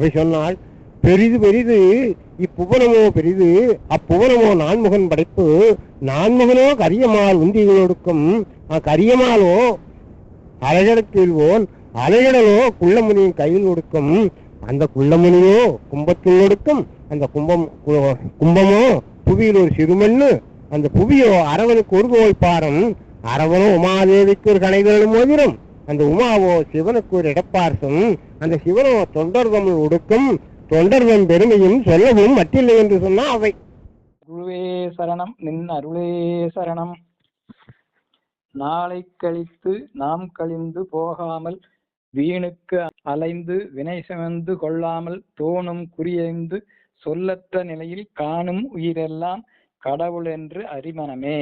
அவன் சொன்னால் பெரிது பெரிது இப்புவனமோ பெரிது அப்புவனமோ நான்முகன் படைப்பு நான்முகனோ கரியமால் உந்திகள் ஒடுக்கும் கரியமாலோ அலைகடக்கீழ்வோன் அலைகடலோ குள்ளமுனியின் கையில் ஒடுக்கும் அந்த குள்ளமுனியோ கும்பத்தில் ஒடுக்கும் அந்த கும்பம் கும்பமோ புவியில் ஒரு சிறுமண்ணு அந்த புவியோ அரவனுக்கு ஒரு கோல் பாரம் அரவனோ உமாதேவிக்கு ஒரு கணைதலும் மோதிரம். அந்த உமாவோ சிவனுக்கு ஒரு இடப்பார்சும் அந்த சிவனோ தொண்டர் ஒடுக்கும் தொண்டர்தம் பெருமையும் சொல்லவும் மட்டில்லை என்று சொன்னா அவை. அருளே சரணம் நின் அருளே சரணம். நாளை கழித்து நாம் கழிந்து போகாமல் வீணுக்கு அலைந்து வினை சுமந்து கொள்ளாமல் தோணும் குறியறிந்து சொல்லற்ற நிலையில் காணும் உயிரெல்லாம் கடவுள் என்று அறிமனமே.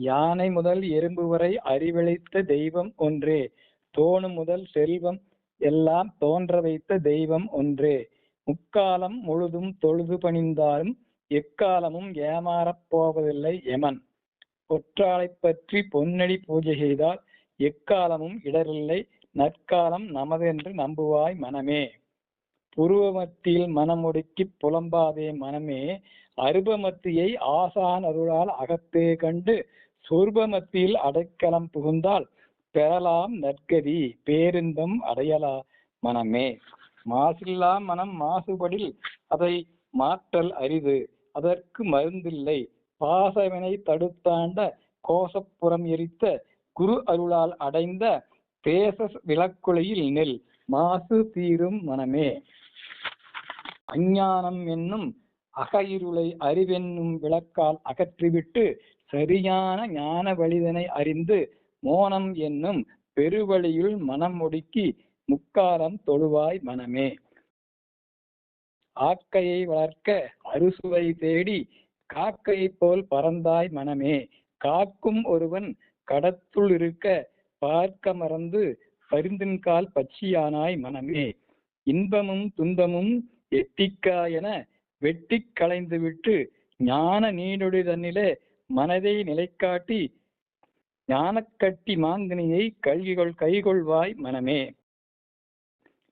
யானை முதல் எறும்பு வரை அறிவளித்த தெய்வம் ஒன்றே. தோணு முதல் செல்வம் எல்லாம் தோன்ற வைத்த தெய்வம் ஒன்றே. முக்காலம் முழுதும் தொழுது பணிந்தாலும் எக்காலமும் ஏமாறப் போவதில்லை எமன் ஒற்றாளைப் பற்றி பொன்னடி பூஜை செய்தால் எக்காலமும் இடரில்லை நற்காலம் நமதென்று நம்புவாய் மனமே. புருவமத்தியில் மனமுடுக்கி புலம்பாதே மனமே. அருபமத்தியை ஆசான் அருளால் அகத்தே கண்டு சொர்ப மத்தியில் அடைக்கலம் புகுந்தால் பெறலாம் நற்கதி பேரின்பம் அடையலா மனமே. மாசில்லா மனம் மாசுபடில் அதை மாற்றல் அரிது அதற்கு மருந்தில்லை. பாசவினை தடுத்தாண்ட கோசப்புறம் எரித்த குரு அருளால் அடைந்த தேச விளக்குலையில் நெல் மாசு தீரும் மனமே. அஞ்ஞானம் என்னும் அகையிருளை அறிவென்னும் விளக்கால் அகற்றிவிட்டு சரியான ஞான வழிதனை அறிந்து மோனம் என்னும் பெருவழியுள் மனம் ஒடுக்கி முக்காலம் தொழுவாய் மனமே. ஆக்கையை வளர்க்க அறுசுவை தேடி காக்கையை போல் பறந்தாய் மனமே. காக்கும் ஒருவன் கடத்துள் இருக்க பார்க்க மறந்து பரிந்தின்கால் பச்சியானாய் மனமே. இன்பமும் துன்பமும் எட்டிக்கா என வெட்டி களைந்துவிட்டு ஞான நீடுடி தன்னிலே மனதை நிலைக்காட்டி ஞானக்கட்டி மாங்கனியை கல்விகள் கைகொள்வாய் மனமே.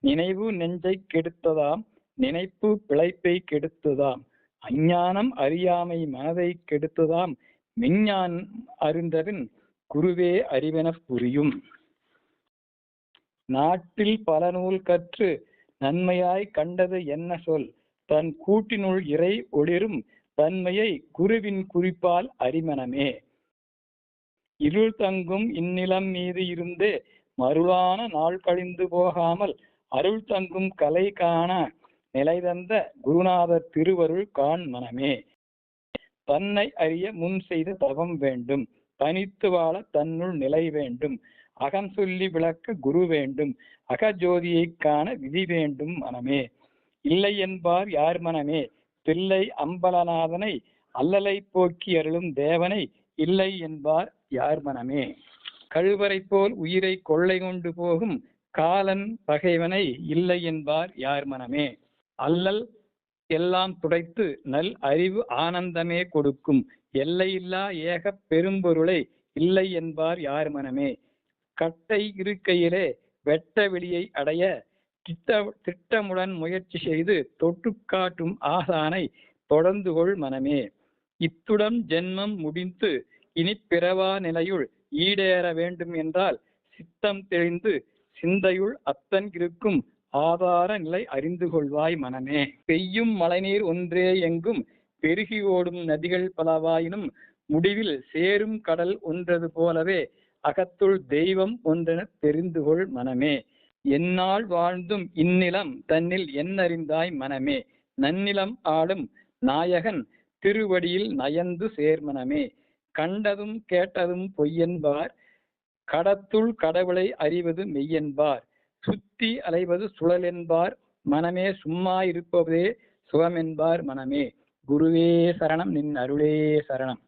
நினைவு நெஞ்சை கெடுத்ததாம் நினைப்பு பிழைப்பை கெடுத்ததாம் அஞ்ஞானம் அறியாமை மனதை கெடுத்ததாம் மெஞ்ஞான் அறிந்தபின் குருவே அறிவென புரியும். நாட்டில் பல நூல் கற்று நன்மையாய் கண்டது என்ன சொல்? தன் கூட்டினுள் இறை ஒளிரும் தன்மையை குருவின் குறிப்பால் அரிமனமே இருள் தங்கும் இந்நிலம் மீது இருந்து மருளான நாள் கழிந்து போகாமல் அருள் தங்கும் கலை காண நிலை தந்த குருநாதர் திருவருள் காண் மனமே. தன்னை அறிய முன் செய்த தவம் வேண்டும். தனித்து வாழ தன்னுள் நிலை வேண்டும். அகம் சொல்லி விளக்க குரு வேண்டும். அகஜோதியைக் காண விதி வேண்டும் மனமே. இல்லை என்பார் யார் மனமே? பிள்ளை அம்பலநாதனை அல்லலை போக்கி அருளும் தேவனை இல்லை என்பார் யார் மனமே. கழுவரை போல் உயிரை கொள்ளை கொண்டு போகும் காலன் பகைவனை இல்லை என்பார் யார் மனமே. அல்லல் எல்லாம் துடைத்து நல் அறிவு ஆனந்தமே கொடுக்கும் எல்லையில்லா ஏக பெரும்பொருளை இல்லை என்பார் யார் மனமே. கட்டை இருக்கையிலே வெட்ட வெளியை அடைய திட்ட திட்டமுடன் முயற்சி செய்து தொட்டு காட்டும் ஆசானை தொடர்ந்து கொள் மனமே. இத்துடன் ஜென்மம் முடிந்து இனி பிறவா நிலையுள் ஈடேற வேண்டும் என்றால் சித்தம் தெளிந்து சிந்தையுள் அத்தன் இருக்கும் ஆதார நிலை அறிந்து கொள்வாய் மனமே. பெய்யும் மழைநீர் ஒன்றே எங்கும் பெருகி ஓடும் நதிகள் பலவாயினும் முடிவில் சேரும் கடல் ஒன்றது போலவே அகத்துள் தெய்வம் ஒன்றென தெரிந்து கொள் மனமே. என்னால் வாழ்ந்தும் இந்நிலம் தன்னில் என்னறிந்தாய் மனமே. நன்னிலம் ஆளும் நாயகன் திருவடியில் நயந்து சேர்மனமே கண்டதும் கேட்டதும் பொய்யென்பார். கடத்துள் கடவுளை அறிவது மெய்யென்பார். சுத்தி அலைவது சுழலென்பார். மனமே சும்மா இருப்பதே சுகமென்பார் மனமே. குருவே சரணம் நின் அருளே சரணம்.